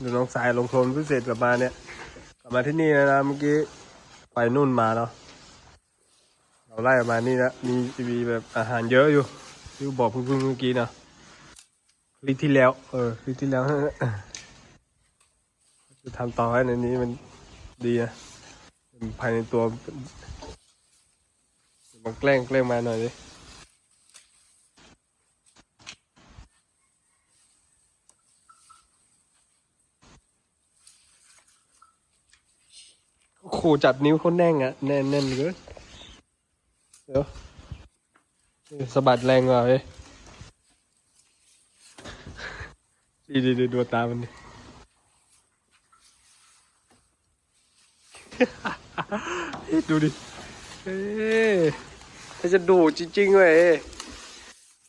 ดูน้องสายลงโคลนพิเศษกลับมาเนี่ยกลับมาที่นี่แล้วนะเมื่อกี้ไปนู่นมาเนาะเราไล่มานี่นะมีมีแบบอาหารเยอะอยู่ที่บอกเพิ่งเมื่อกี้นะคลิปที่แล้ว เออคลิปที่แล้วจะทำต่อให้ในนี้มันดีนะภายในตัวมันแกล้งแกล้งมาหน่อยดิ ขูจับนิ้วเขาแน่งอะแน่นแน่นเลยเดี๋ยวสะบัดแรงกว่าเว้ยดีดีดีดูตามันดิเฮ้ยดูดิเฮ้ถ้าจะดูจริงๆเว้ย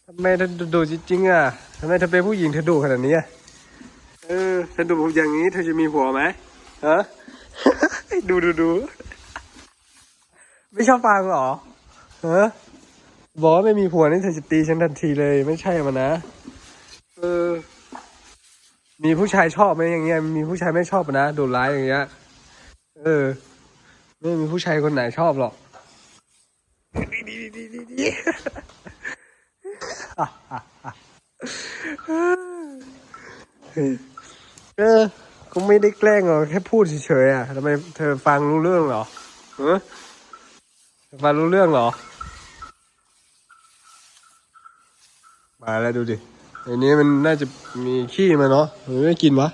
ทำไมเธอดูจริงๆอะทำไมเธอเป็นผู้หญิงเธอดูขนาดนี้อะเออเธอดูอย่างนี้เธอจะมีผัวไหมฮะ ดูดูดูไม่ชอบฟังหรอเฮะบอกว่าไม่มีผัวนี่เธอจะตีฉันทันทีเลย ไม่ใช่มันนะเออ มีผู้ชายชอบไหมอย่างเงี้ยมีผู้ชายไม่ชอบนะโดนร้ายอย่างเงี้ยเออ ไม่มีผู้ชายคนไหนชอบหรอกดีดีดีดีดีเออ ก็ไม่ได้แกล้งหรอกแค่พูดเฉยๆอะทำไมเธอฟังรู้เรื่องเหรอเออฟังรู้เรื่องเหรอ มาแล้วดูดิในนี้มันน่าจะมีขี้มาเนาะหรือไม่กินวะ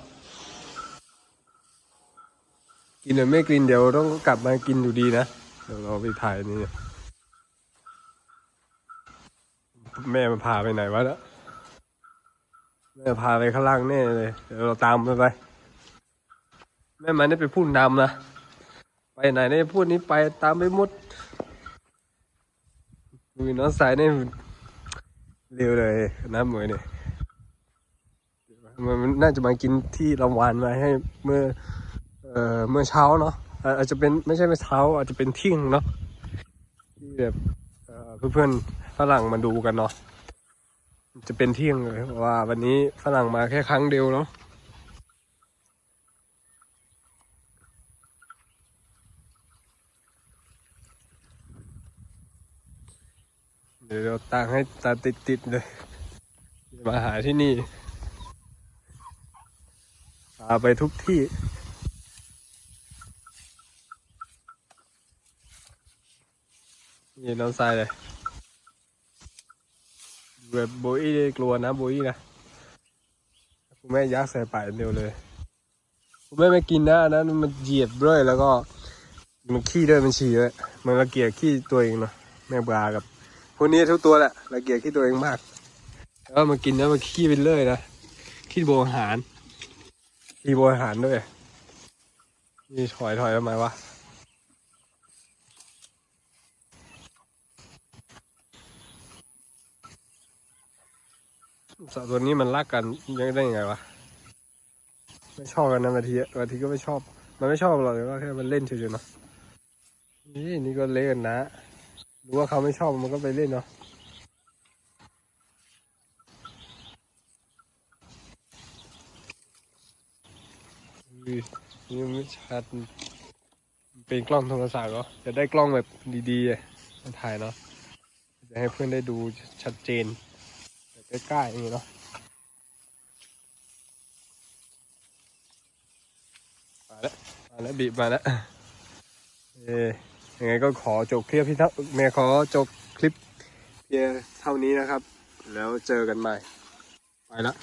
กินหรือไม่กินเดี๋ยวต้องกลับมากินอยู่ดีนะเดี๋ยวเราไปถ่ายนี่แม่มันพาไปไหนวะเนี่ยแม่พาไปข้างล่างแน่เลยเดี๋ยวเราตามไปไป แม่มันได้ไปพูดนำนะ ไปไหนได้พูดนี้ไปตามไปหมดมือน้องสายนี่เร็วเลยน้ำเหมยเนี่ยมันน่าจะมากินที่รางวัลมาให้เมื่อเอ่อเมื่อเช้าเนาะเอ่ออาจจะเป็นไม่ใช่เมื่อเช้า อาจจะเป็นเที่ยงเนาะที่แบบเอ่อเพื่อนๆฝรั่งมาดูกันเนาะจะเป็นเที่ยงเลยว่าวันนี้ฝรั่งมาแค่ครั้งเดียวเนาะ เดี๋ยวเราตั้งให้ตาติดติดๆเลยมาหาที่นี่พาไปทุกที่นี่น้องทรายเลยแบบโบอี้กลัวนะโบอี้นะคุณแม่ยักใส่ปากเดียวเลยคุณแม่ไม่กินนะนนั้นมันเหยียบด้วยแล้วก็ มันขี้ด้วยมันฉี่ด้วยมันระเกียจขี้ตัวเองเนาะแม่ปลากับ พวกนี้ทุกตัวแหละระเกียจขี้ตัวเองมากแล้วมากินแล้วมาขี้ไปเรื่อยนะขี้โบอาหารขี้โบอาหารด้วยนี่ถอยถอยทำไมวะสัตว์ตัวนี้มันรักกันยังได้ยังไงวะไม่ชอบกันนะบางทีบางทีก็ไม่ชอบ มันไม่ชอบหรอกแต่ว่าแค่มันเล่นเฉยๆเนาะนี่นี่ก็เล่นนะ รู้ว่าเขาไม่ชอบมันก็ไปเล่นเนาะนี่ไม่ชัดเป็นกล้องโทรศัพท์เหรอจะได้กล้องแบบดีๆมาถ่ายเนาะจะให้เพื่อนได้ดูชัดเจนแบบใกล้ๆอย่างนี้เนาะมาแล้วมาแล้วบีบมาแล้วเอ ยังไงก็ขอจบคลิปพี่เท่าเมียขอจบคลิปเพียงเท่านี้นะครับ แล้วเจอกันใหม่ ไปละ